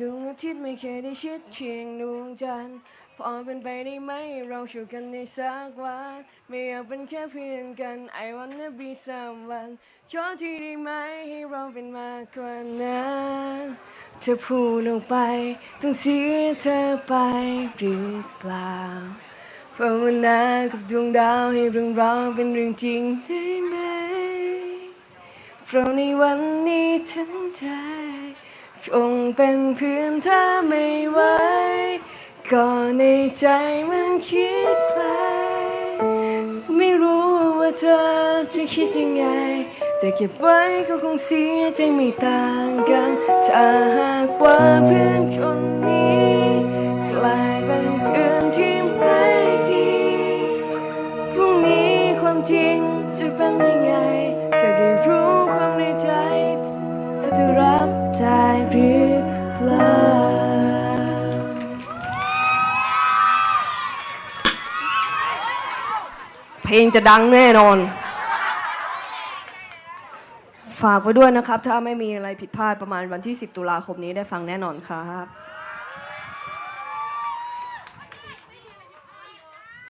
ดวงอาทิตย์ไม่เคยได้ชิดเชียงดวงจันทร์พอเป็นไปได้ไหมเราชูกันในสักวันไม่อยากเป็นแค่เพื่อนกัน I wanna be someone ขอที่ได้ไหมให้เราเป็นมากกว่านั้นจะพูดออกไป ต้องเสียเธอไปหรือเปล่าภาวนากับดวงดาวให้เรื่องราวเป็นเรื่องจริงได้ไหมเพราะในวันนี้ทั้งใจ คงเป็นเพื่อนถ้าไม่ไหวก็ในใจมันคิดไกลไม่รู้ว่าเธอจะคิดยังไงจะเก็บไว้ก็คงเสียใจไม่ต่างกัน ถ้าหากว่าเพื่อนคนนี้กลายเป็นเพื่อนที่ไม่ดีพรุ่งนี้ความจริงจะเป็นยังไงจะได้รู้ความในใจเธอจะรับ จหรือเปล่าเพลงจะดังแน่นอน ฝากไว้ด้วยนะครับ ถ้าไม่มีอะไรผิดพลาดประมาณวันที่ 10 ตุลาคมนี้ได้ฟังแน่นอนครับ